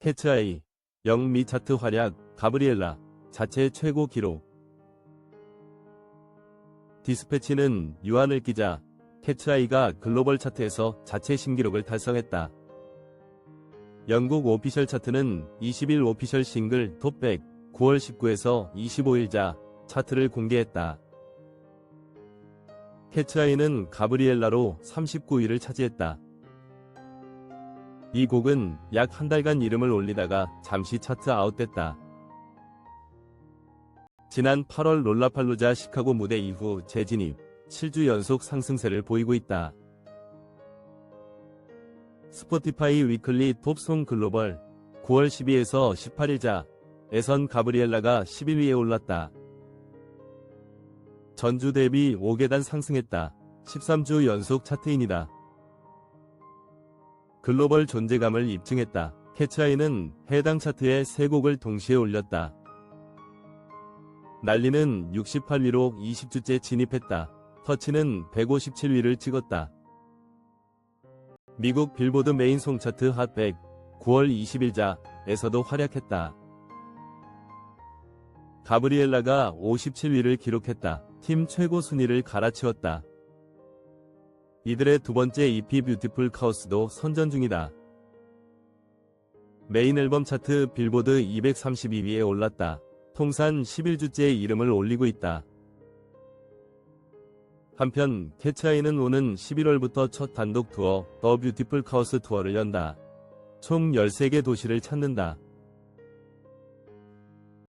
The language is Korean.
캐츠아이, 영미 차트 활약, 가브리엘라, 자체 최고 기록. 디스패치는 유한을 기자, 캐츠아이가 글로벌 차트에서 자체 신기록을 달성했다. 영국 오피셜 차트는 20일 오피셜 싱글 톱100 9월 19에서 25일자 차트를 공개했다. 캐츠아이는 가브리엘라로 39위를 차지했다. 이 곡은 약 한 달간 이름을 올리다가 잠시 차트 아웃됐다. 지난 8월 롤라팔루자 시카고 무대 이후 재진입 7주 연속 상승세를 보이고 있다. 스포티파이 위클리 톱송 글로벌 9월 12에서 18일자 에선 가브리엘라가 11위에 올랐다. 전주 대비 5계단 상승했다. 13주 연속 차트인이다. 글로벌 존재감을 입증했다. 캐치아이는 해당 차트에 3곡을 동시에 올렸다. 난리는 68위로 20주째 진입했다. 터치는 157위를 찍었다. 미국 빌보드 메인 송 차트 핫100 9월 20일자에서도 활약했다. 가브리엘라가 57위를 기록했다. 팀 최고 순위를 갈아치웠다. 이들의 두 번째 EP 뷰티풀 카오스도 선전 중이다. 메인 앨범 차트 빌보드 232위에 올랐다. 통산 11주째 이름을 올리고 있다. 한편 캐치아이는 오는 11월부터 첫 단독 투어 더 뷰티풀 카오스 투어를 연다. 총 13개 도시를 찾는다.